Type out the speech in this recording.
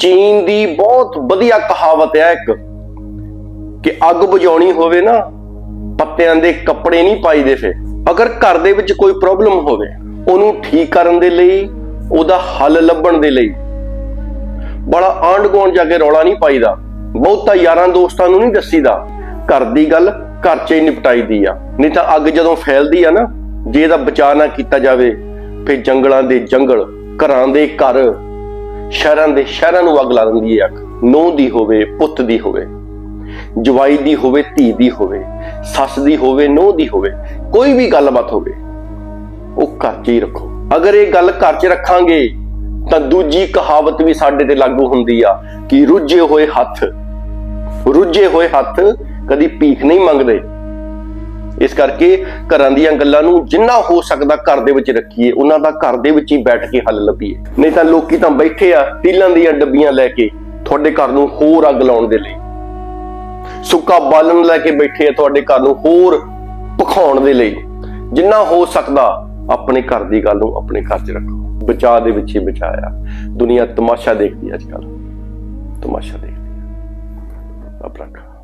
ਚੀਨ ਦੀ ਬਹੁਤ ਵਧੀਆ ਕਹਾਵਤ ਹੈ ਇੱਕ, ਕਿ ਅੱਗ ਬੁਝਾਉਣੀ ਹੋਵੇ ਨਾ, ਪੱਤਿਆਂ ਦੇ ਕੱਪੜੇ ਨਹੀਂ ਪਾਈਦੇ ਫੇ ਅਗਰ ਘਰ ਦੇ ਵਿੱਚ ਕੋਈ ਪ੍ਰੋਬਲਮ ਹੋਵੇ, ਉਹਨੂੰ ਠੀਕ ਕਰਨ ਦੇ ਲਈ, ਉਹਦਾ ਹੱਲ ਲੱਭਣ ਦੇ ਲਈ, ਬੜਾ ਆਂਢ ਗੁਆਂਢ ਜਾ ਕੇ ਰੌਲਾ ਨਹੀਂ ਪਾਈਦਾ। ਬਹੁਤਾ ਯਾਰਾਂ ਦੋਸਤਾਂ ਨੂੰ ਨਹੀਂ ਦੱਸੀਦਾ, ਘਰ ਦੀ ਗੱਲ ਘਰ 'ਚ ਹੀ ਨਿਪਟਾਈਦੀ ਆ। ਨਹੀਂ ਤਾਂ ਅੱਗ ਜਦੋਂ ਫੈਲਦੀ ਆ ਨਾ, ਜੇ ਇਹਦਾ ਬਚਾਅ ਨਾ ਕੀਤਾ ਜਾਵੇ, ਫਿਰ ਜੰਗਲਾਂ ਦੇ ਜੰਗਲ, ਘਰਾਂ ਦੇ ਘਰ ਸ਼ਹਿਰਾਂ ਦੇ ਸ਼ਹਿਰਾਂ ਨੂੰ ਅੱਗ ਲਾ ਦਿੰਦੀ ਹੈ ਅੱਗ। ਨੂੰਹ ਦੀ ਹੋਵੇ, ਪੁੱਤ ਦੀ ਹੋਵੇ, ਜਵਾਈ ਦੀ ਹੋਵੇ, ਧੀ ਦੀ ਹੋਵੇ, ਸੱਸ ਦੀ ਹੋਵੇ, ਨੂੰਹ ਦੀ ਹੋਵੇ, ਕੋਈ ਵੀ ਗੱਲਬਾਤ ਹੋਵੇ, ਉਹ ਘਰ 'ਚ ਹੀ ਰੱਖੋ। ਅਗਰ ਇਹ ਗੱਲ ਘਰ 'ਚ ਰੱਖਾਂਗੇ, ਤਾਂ ਦੂਜੀ ਕਹਾਵਤ ਵੀ ਸਾਡੇ ਤੇ ਲਾਗੂ ਹੁੰਦੀ ਆ ਕਿ ਰੁੱਝੇ ਹੋਏ ਹੱਥ, ਰੁੱਝੇ ਹੋਏ ਹੱਥ ਕਦੀ ਭੀਖ ਨਹੀਂ ਮੰਗਦੇ। ਇਸ ਕਰਕੇ ਘਰਾਂ ਦੀਆਂ ਗੱਲਾਂ ਨੂੰ ਜਿੰਨਾ ਹੋ ਸਕਦਾ ਘਰ ਦੇ ਵਿੱਚ ਰੱਖੀਏ, ਉਹਨਾਂ ਦਾ ਘਰ ਦੇ ਵਿੱਚ ਹੀ ਬੈਠ ਕੇ ਹੱਲ ਲੱਭੀਏ। ਨਹੀਂ ਤਾਂ ਲੋਕੀ ਤਾਂ ਬੈਠੇ ਆ ਤੀਲਾਂ ਦੀਆਂ ਡੱਬੀਆਂ ਲੈ ਕੇ ਤੁਹਾਡੇ ਘਰ ਨੂੰ ਹੋਰ ਅੱਗ ਲਾਉਣ ਦੇ ਲਈ। ਸੁੱਕਾ ਬਾਲਣ ਲੈ ਕੇ ਬੈਠੇ ਆ ਤੁਹਾਡੇ ਘਰ ਨੂੰ ਹੋਰ ਭਖਾਉਣ ਦੇ ਲਈ। ਜਿੰਨਾ ਹੋ ਸਕਦਾ ਆਪਣੇ ਘਰ ਦੀ ਗੱਲ ਨੂੰ ਆਪਣੇ ਘਰ 'ਚ ਰੱਖੋ। ਬਚਾਅ ਦੇ ਵਿੱਚ ਹੀ ਬਚਾਇਆ। ਦੁਨੀਆ ਤਮਾਸ਼ਾ ਦੇਖਦੀ ਅੱਜ ਕੱਲ ਤਮਾਸ਼ਾ ਦੇਖਦੀ ਹੈ ਰੱਬ ਰੱਖਾ।